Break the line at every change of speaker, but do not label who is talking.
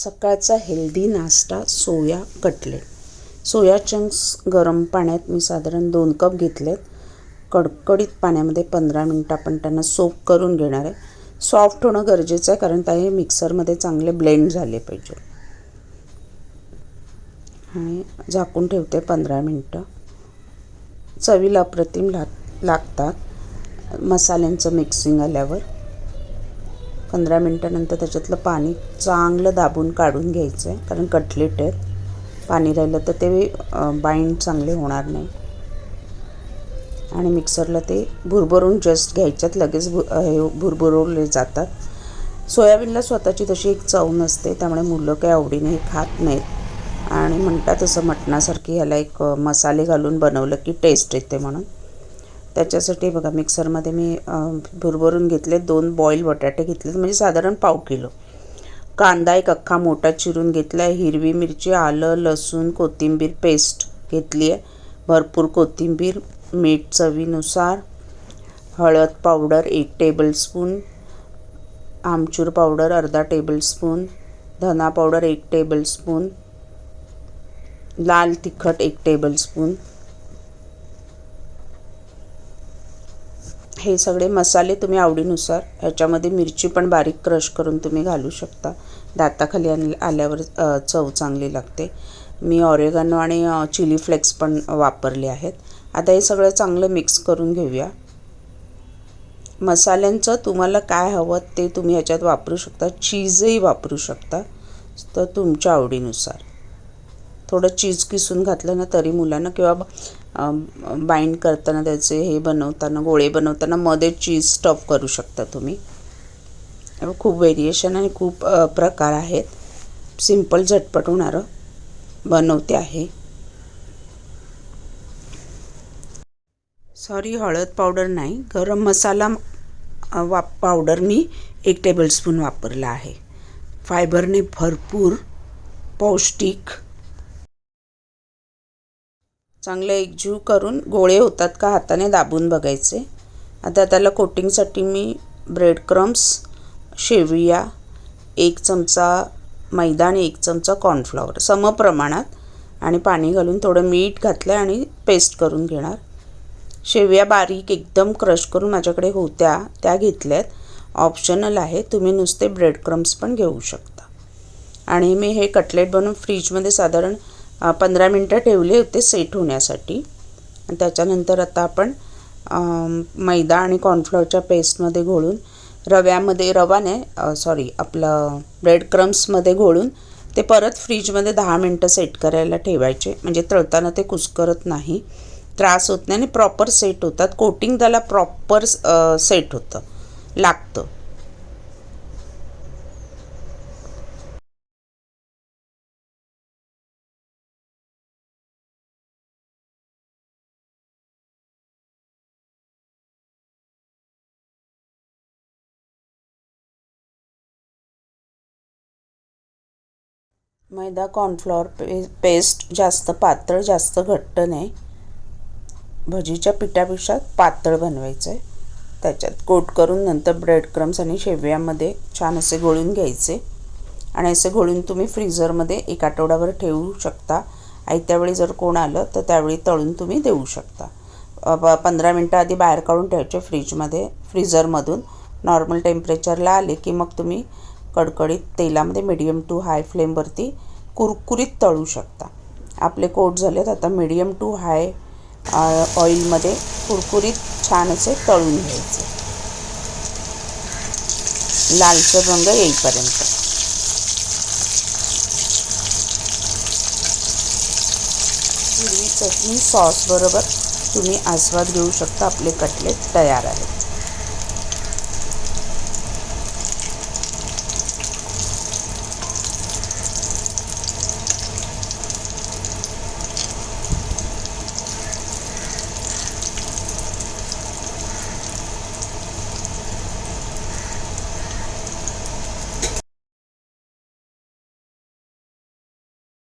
सकाळचा हेल्दी नाश्ता soya cutlet. Soya chunks गरम पाण्यात मी साधारण दोन कप घेतलेत. कडकडीत पाण्यामध्ये पंधरा मिनटं आपण त्यांना सोप करून घेणार आहे. सॉफ्ट होणं गरजेचं आहे कारण ते मिक्सरमध्ये चांगले ब्लेंड झाले पाहिजे. आणि झाकून ठेवते पंधरा मिनटं. चवीला अप्रतिम लाग लागतात. मसाल्यांचं मिक्सिंग आल्यावर. पंधरा मिनटानंतर त्याच्यातलं पाणी चांगलं दाबून काढून घ्यायचं आहे कारण कटलेट आहेत. पाणी राहिलं तर ते बाइंड चांगले होणार नाही. आणि मिक्सरला ते भुरभरून जस्ट घ्यायच्यात लगेच भु हे भुरभुरवले जातात. सोयाबीनला स्वतःची तशी एक चव नसते त्यामुळे मुलं काही आवडीने हे खात नाहीत. आणि म्हणतात तसं मटणासारखी ह्याला एक मसाले घालून बनवलं की टेस्ट येते म्हणून. त्याच्यासाठी बघा मिक्सरमध्ये मी भुरभरून घेतले दोन बॉईल बटाटे घेतले म्हणजे साधारण पाव किलो. कांदा एक अख्खा मोठा चिरून घेतला आहे हिरवी मिरची आलं लसूण कोथिंबीर पेस्ट घेतली आहे. भरपूर कोथिंबीर मीठ चवीनुसार हळद पावडर एक टेबलस्पून आमचूर पावडर अर्धा टेबलस्पून धना पावडर एक टेबलस्पून लाल तिखट एक टेबलस्पून हे सगळे मसाले तुम्ही आवडीनुसार ह्याच्यामध्ये मिरची पण बारीक क्रश करून तुम्ही घालू शकता. दाताखाली आल्यावर चव चांगली लागते. मी ऑरेगानो आणि चिली फ्लेक्स पण वापरले आहेत. आता हे सगळं चांगलं मिक्स करून घेऊया. मसाल्यांचं तुम्हाला काय हवं ते तुम्ही ह्याच्यात वापरू शकता. चीजही वापरू शकता. तर तुमच्या आवडीनुसार. थोडं चीज किसून घातलं ना तरी मुलांना किंवा बाइंड करताना त्याचे हे बनवताना गोळे बनवताना मध्ये चीज स्टफ करू शकता तुम्ही. खूप व्हेरिएशन आणि खूप प्रकार आहेत. सिंपल झटपट होणारं बनवते आहे. सॉरी हळद पावडर नाही. गरम मसाला वा पावडर मी एक टेबलस्पून वापरला आहे. फायबरने भरपूर पौष्टिक चांगले एकजीव करून गोळे होतात का हाताने दाबून बघायचे. आता त्याला कोटिंगसाठी मी ब्रेड क्रम्स शेविया एक चमचा मैदा आणि एक चमचा कॉर्नफ्लॉवर समप्रमाणात आणि पाणी घालून थोडं मीठ घातलं आणि पेस्ट करून घेणार. शेवया बारीक एकदम क्रश करून माझ्याकडे होत्या त्या घेतल्यात. ऑप्शनल आहे तुम्ही नुसते ब्रेड क्रम्स पण घेऊ शकता. आणि मी हे कटलेट बनवून फ्रीजमध्ये साधारण पंधरा मिनटं ठेवले होते सेट होण्यासाठी. आणि त्याच्यानंतर आता आपण मैदा आणि कॉर्नफ्लॉरच्या पेस्टमध्ये घोळून रव्यामध्ये रवाने सॉरी आपलं ब्रेड क्रम्समध्ये घोळून ते परत फ्रीजमध्ये दहा मिनटं सेट करायला ठेवायचे. म्हणजे तळताना ते कुस्करत नाही. त्रास होत नाही आणि प्रॉपर सेट होतात. कोटिंग त्याला प्रॉपर सेट होतं. लागतं. मैदा कॉर्नफ्लॉवर पे पेस्ट जास्त पातळ जास्त घट्ट नाही भजीच्या पिठापेक्षा पातळ बनवायचं आहे त्याच्यात कोट करून नंतर ब्रेड क्रम्स आणि शेवयामध्ये छान असे घोळून घ्यायचे. आणि असे घोळून तुम्ही फ्रीझरमध्ये एक आठवड्यावर ठेवू शकता. आयत्यावेळी जर कोण आलं तर त्यावेळी तळून तुम्ही देऊ शकता. पंधरा मिनटं आधी बाहेर काढून ठेवायचे फ्रीजमध्ये फ्रीझरमधून नॉर्मल टेम्परेचरला आले की मग तुम्ही कडकडीत तेलामध्ये मिडियम टू हाय फ्लेमवरती कुरकुरीत तळू शकता. आपले कोट झालेत आता मिडियम टू हाय ऑइलमध्ये कुरकुरीत छान असे तळून घ्यायचे. लालसर रंग येईपर्यंत. हिरवी चटणी सॉसबरोबर तुम्ही आस्वाद घेऊ शकता. आपले कटलेट तयार आहेत.